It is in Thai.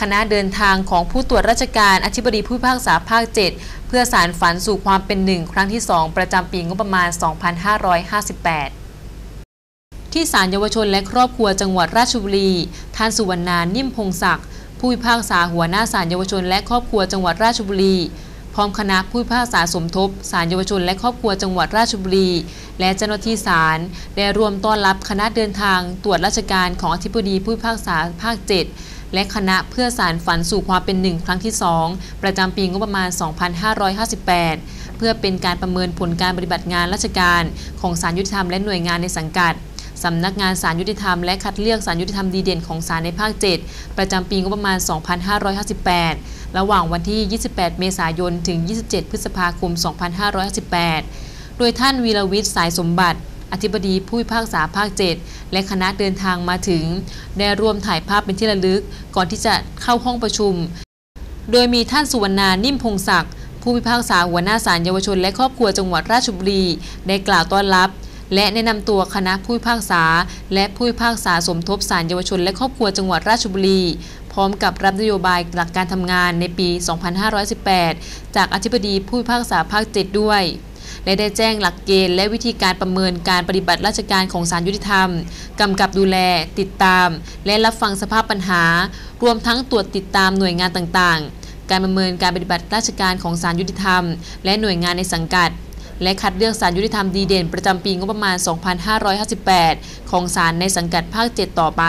คณะเดินทางของผู้ตรวจราชการอธิบดีผู้พิพากษาภาค 7 เพื่อสารฝันสู่ความเป็นหนึ่งครั้งที่ 2 ประจำปีงบประมาณ 2558ที่ศาลเยาวชนและครอบครัวจังหวัดราชบุรี ท่านสุวรรณานิ่มพงศักดิ์ผู้พิพากษาหัวหน้าศาลเยาวชนและครอบครัวจังหวัดราชบุรี พร้อมคณะผู้พิพากษาสมทบศาลเยาวชนและครอบครัวจังหวัดราชบุรี และเจ้าหน้าที่ศาลได้รวมต้อนรับคณะเดินทางตรวจราชการของอธิบดีผู้พิพากษาภาค 7 และคณะเพื่อสารฝันสู่ความเป็นหนึ่งครั้งที่ 2 ประจำปีงบประมาณ 2558 เพื่อเป็นการประเมินผลการปฏิบัติงานราชการของศาลยุติธรรมและหน่วยงานในสังกัดสำนักงานศาลยุติธรรมและคัดเลือกศาลยุติธรรมดีเด่นของศาลในภาค 7 ประจำปีงบประมาณ 2558 ระหว่างวันที่ 28 เมษายน ถึง 27 พฤษภาคม 2558 โดยท่านวีรวิทย์สายสมบัติ อธิบดีผู้พิพากษาภาค 7 และคณะเดินทางมาถึง ได้ร่วมถ่ายภาพเป็นที่ระลึก ก่อนที่จะเข้าห้องประชุม โดยมีท่านสุวรรณานิ่มพงศักดิ์ผู้พิพากษาหัวหน้าศาลเยาวชนและครอบครัวจังหวัดราชบุรี ได้กล่าวต้อนรับ และแนะนำตัวคณะผู้พิพากษา และผู้พิพากษาสมทบศาลเยาวชนและครอบครัวจังหวัดราชบุรีพร้อมกับรับนโยบายหลักการทำงานในปี 2518 จากอธิบดีผู้พิพากษาภาค 7 ด้วย และได้แจ้งหลักเกณฑ์และวิธีการประเมินการปฏิบัติราชการของศาลยุติธรรม กำกับดูแล ติดตาม และรับฟังสภาพปัญหา รวมทั้งตรวจติดตามหน่วยงานต่างๆ การประเมินการปฏิบัติราชการของศาลยุติธรรม และหน่วยงานในสังกัดและคัดเลือกศาลยุติธรรมดีเด่นประจำปีงบประมาณ 2558 ของศาลในสังกัดภาค 7 ต่อไป